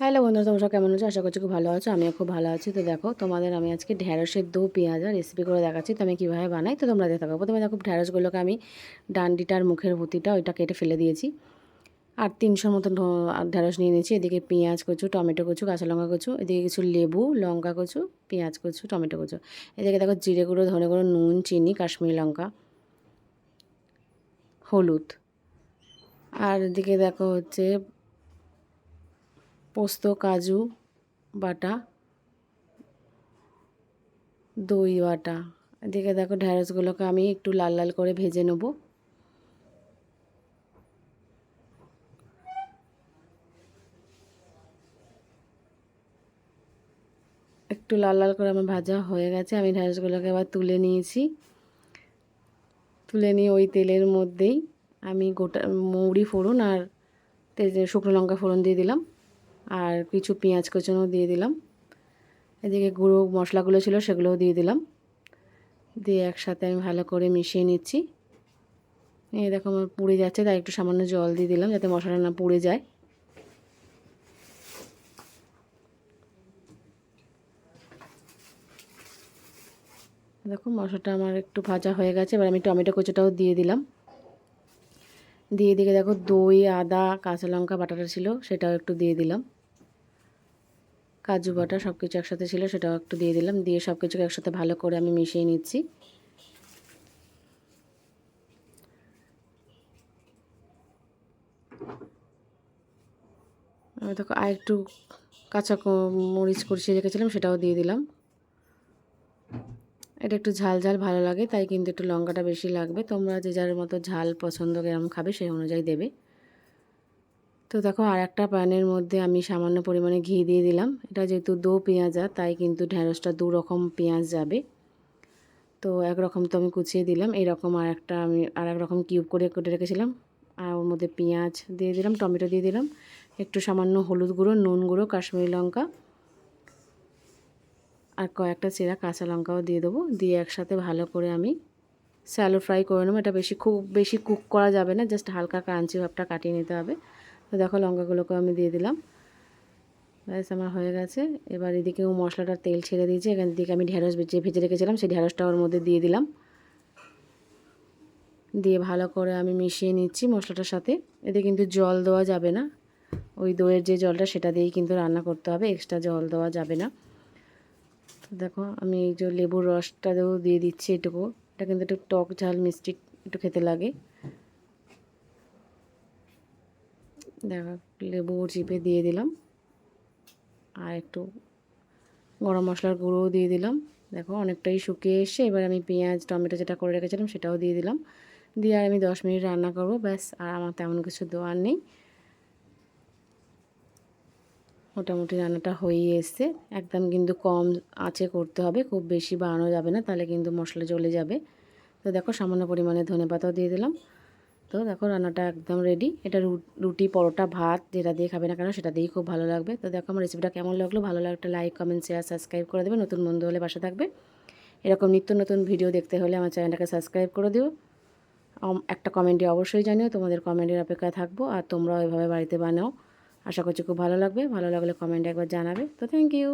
Hello বন্ধুরা, তোমরা কেমন আছো? আশা করছি খুব ভালো আছো, আমিও খুব ভালো আছি। তো দেখো, তোমাদের আমি আজকে ঢ্যাঁড়সের দো পেঁয়াজা রেসিপি করে দেখাচ্ছি, তো আমি কীভাবে বানাই, তো তোমরা দেখতে থাকো। প্রথমে দেখো ঢ্যাঁড়সগুলোকে আমি ডান্ডিটার মুখের ভুতিটা ওইটা কেটে ফেলে দিয়েছি। আর তিনশোর মতো ঢ্যাঁড়স নিয়ে নিয়েছি, এদিকে পেঁয়াজ কচু, টমেটো কচু, কাঁচা লঙ্কা কচু, এদিকে কিছু লেবু, লঙ্কা কচু, পেঁয়াজ কচু, টমেটো কচু। এদিকে দেখো, জিরে গুঁড়ো, ধনে গুঁড়ো, নুন, চিনি, কাশ্মীরি লঙ্কা, হলুদ। আর এদিকে দেখো হচ্ছে পোস্ত, কাজু বাটা, দই বাটা। এদিকে দেখো ঢ্যাঁড়সগুলোকে আমি একটু লাল লাল করে ভেজে নেব। একটু লাল লাল করে আমার ভাজা হয়ে গেছে, আমি ঢ্যাঁড়সগুলোকে আবার তুলে নিয়েছি। তুলে নিয়ে ওই তেলের মধ্যেই আমি গোটা মৌরি ফোড়ন আর তেজে শুকনো লঙ্কা ফোড়ন দিয়ে দিলাম। আর কিছু পেঁয়াজ কুচনো দিয়ে দিলাম। এদিকে গুঁড়ো মশলাগুলো ছিল সেগুলোও দিয়ে দিলাম। দিয়ে একসাথে আমি ভালো করে মিশিয়ে নিচ্ছি। এই দেখো আমার পুড়ে যাচ্ছে, তাই একটু সামান্য জল দিয়ে দিলাম যাতে মশলা না পুড়ে যায়। দেখো মশলাটা আমার একটু ভাজা হয়ে গেছে, এবার আমি টমেটো কুচোটাও দিয়ে দিলাম। দিয়ে দিকে দেখো দই, আদা, কাঁচা লঙ্কা, বাটাটা ছিল, সেটাও একটু দিয়ে দিলাম। কাজু বাটা সব কিছু একসাথে ছিল, সেটাও একটু দিয়ে দিলাম। দিয়ে সব কিছুকে একসাথে ভালো করে আমি মিশিয়ে নিচ্ছি। আমি দেখো আর একটু কাঁচা মরিচ কষিয়ে রেখেছিলাম, সেটাও দিয়ে দিলাম। এটা একটু ঝাল ঝাল ভালো লাগে, তাই কিন্তু একটু লঙ্কাটা বেশি লাগবে। তোমরা যে যার মতো ঝাল পছন্দ কেরম খাবে সেই অনুযায়ী দেবে। তো দেখো আর একটা প্যানের মধ্যে আমি সামান্য পরিমাণে ঘি দিয়ে দিলাম। এটা যেহেতু দো পেঁয়াজা, তাই কিন্তু ঢ্যাঁড়সটা দু রকম পেঁয়াজ যাবে। তো একরকম তো আমি কুচিয়ে দিলাম এইরকম আর একটা আমি আর এক রকম কিউব করে কেটে রেখেছিলাম। আর ওর মধ্যে পেঁয়াজ দিয়ে দিলাম, টমেটো দিয়ে দিলাম। একটু সামান্য হলুদ গুঁড়ো, নুন গুঁড়ো, কাশ্মীরি লঙ্কা। আর কয়েকটা চেরা কাঁচা লঙ্কাও দিয়ে দেবো। দিয়ে একসাথে ভালো করে আমি স্যালো ফ্রাই করে নেব। এটা বেশি খুব বেশি কুক করা যাবে না, জাস্ট হালকা ক্রাঞ্চি ভাবটা কাটিয়ে নিতে হবে। তো দেখো লঙ্কাগুলোকে আমি দিয়ে দিলাম। ব্যাস, আমার হয়ে গেছে। এবার এদিকে ও মশলাটার তেল ছেড়ে দিয়েছি। এখান থেকে আমি ঢেঁড়স বেঁচে ভেজে রেখেছিলাম, সেই ঢ্যাঁড়সটা ওর মধ্যে দিয়ে দিলাম। দিয়ে ভালো করে আমি মিশিয়ে নিচ্ছি মশলাটার সাথে। এতে কিন্তু জল দেওয়া যাবে না। ওই দইয়ের যে জলটা, সেটা দিয়েই কিন্তু রান্না করতে হবে। এক্সট্রা জল দেওয়া যাবে না। দেখো, আমি এই যে লেবুর রসটাও দিয়ে দিচ্ছি এটুকু। এটা কিন্তু একটু টক ঝাল, মিষ্টি একটু খেতে লাগে। দেখো, লেবু চিপে দিয়ে দিলাম। আর একটু গরম মশলার গুঁড়োও দিয়ে দিলাম। দেখো, অনেকটাই শুকিয়ে এসে এবার আমি পেঁয়াজ, টমেটো যেটা করে রেখেছিলাম সেটাও দিয়ে দিলাম। দিয়ে আর আমি দশ মিনিট রান্না করব, ব্যাস। আর আমার তেমন কিছু দেওয়ার নেই। মোটামুটি রান্নাটা হয়েই এসছে। একদম কিন্তু কম আঁচে করতে হবে, খুব বেশি বাড়ানো যাবে না, তাহলে কিন্তু মশলা জ্বলে যাবে। তো দেখো সামান্য পরিমাণে ধনে পাতাও দিয়ে দিলাম। তো দেখো রান্নাটা একদম রেডি এটা রুটি, পরোটা, ভাত, যেটা দিয়ে খাবে না কেন সেটা দিয়েই খুব ভালো লাগবে। তো দেখো আমার রেসিপিটা কেমন লাগল? ভালো লাগলে লাইক কমেন্ট শেয়ার সাবস্ক্রাইব করে দেবে। নতুন বন্ধু হলে পাশে থাকবে। এরকম নিত্য নতুন ভিডিও দেখতে হলে আমার চ্যানেলটাকে সাবস্ক্রাইব করে দিও। একটা কমেন্টে অবশ্যই জানিও। তোমাদের কমেন্টের অপেক্ষায় থাকব। আর তোমরাও এভাবে বাড়িতে বানাও। আশা করছি খুব ভালো লাগবে। ভালো লাগলে কমেন্টে একবার জানাবে। তো থ্যাংক ইউ